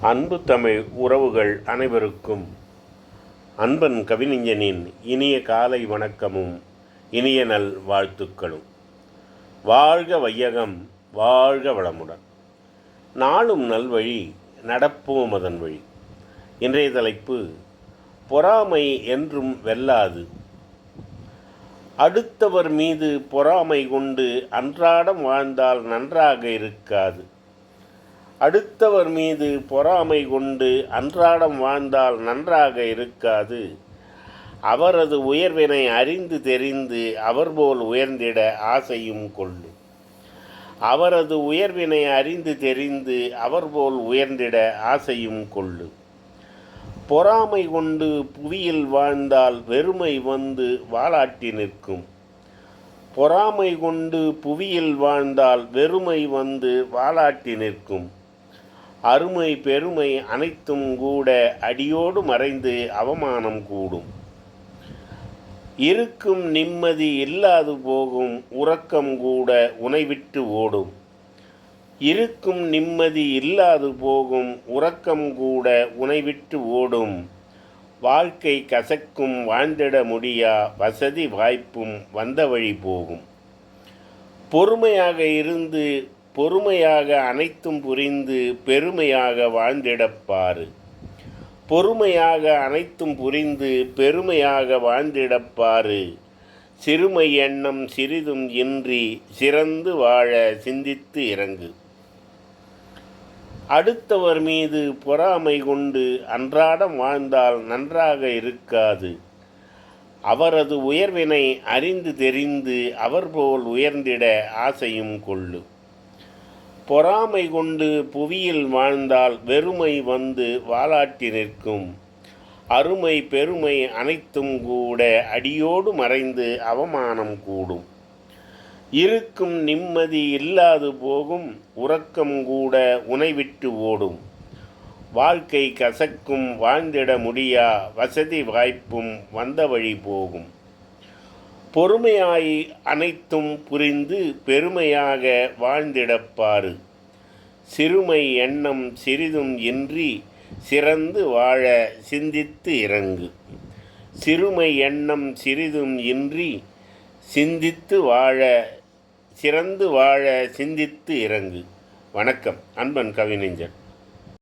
அன்பு தமிழ் உறவுகள் அனைவருக்கும் அன்பன் கவிஞனின் இனிய காலை வணக்கமும் இனிய நல் வாழ்த்துக்களும். வாழ்க வையகம் வாழ்க வளமுடன். நாளும் நல்வழி நடப்போம் அதன் வழி. இன்றைய தலைப்பு பொறாமை என்றும் வெல்லாது. அடுத்தவர் மீது பொறாமை கொண்டு அன்றாடம் வாழ்ந்தால் நன்றாக இருக்காது. அடுத்தவர் மீது பொறாமை கொண்டு அன்றாடம் வாழ்ந்தால் நன்றாக இருக்காது. அவரது உயர்வினை அறிந்து தெரிந்து அவர் போல் உயர்ந்திட ஆசையும் கொள்ளு. அவரது உயர்வினை அறிந்து தெரிந்து அவர் போல் உயர்ந்திட ஆசையும் கொள்ளு. பொறாமை கொண்டு புவியில் வாழ்ந்தால் வெறுமை வந்து வாளாட்டி நிற்கும். பொறாமை கொண்டு புவியில் வாழ்ந்தால் வெறுமை வந்து வாளாட்டி நிற்கும். அருமை பெருமை அனைத்தும் கூட அடியோடு மறைந்து அவமானம் கூடும். இருக்கும் நிம்மதி இல்லாது போகும் உறக்கம் கூட உனைவிட்டு ஓடும். இருக்கும் நிம்மதி இல்லாது போகும் உறக்கம் கூட உனைவிட்டு ஓடும். வாழ்க்கை கசக்கும் வாழ்ந்திட முடியா வசதி வாய்ப்பும் வந்த வழி போகும். பொறுமையாக இருந்து பொறுமையாக அனைத்தும் புரிந்து பெருமையாக வாழ்ந்திடப்பாரு. பொறுமையாக அனைத்தும் புரிந்து பெருமையாக வாழ்ந்திடப்பாரு. சிறுமை எண்ணம் சிறிதும் இன்றி சிறந்து வாழ சிந்தித்து இறங்கு. அடுத்தவர் மீது பொறாமை கொண்டு அன்றாடம் வாழ்ந்தால் நன்றாக இருக்காது. அவரது உயர்வினை அறிந்து தெரிந்து அவர் போல் உயர்ந்திட ஆசையும் கொள்ளு. பொறாமை கொண்டு புவியில் வாழ்ந்தால் வெறுமை வந்து வாலாட்டி நிற்கும். அருமை பெருமை அனைத்தும் கூட அடியோடு மறைந்து அவமானம் கூடும். இருக்கும் நிம்மதி இல்லாது போகும் உறக்கம் கூட உனைவிட்டு ஓடும். வாழ்க்கை கசக்கும் வாழ்ந்திட முடியா வசதி வாய்ப்பும் வந்த வழி போகும். பொறுமையாய் அனைத்தும் புரிந்து பெருமையாக வாழ்ந்திடப்பாரு சிறுமை எண்ணம் சிறிதும் இன்றி சிறந்து வாழ சிந்தித்து இறங்கு. சிறுமை எண்ணம் சிறிதும் இன்றி சிந்தித்து வாழ சிறந்து வாழ சிந்தித்து இறங்கு. வணக்கம். அன்பன் கவிஞன்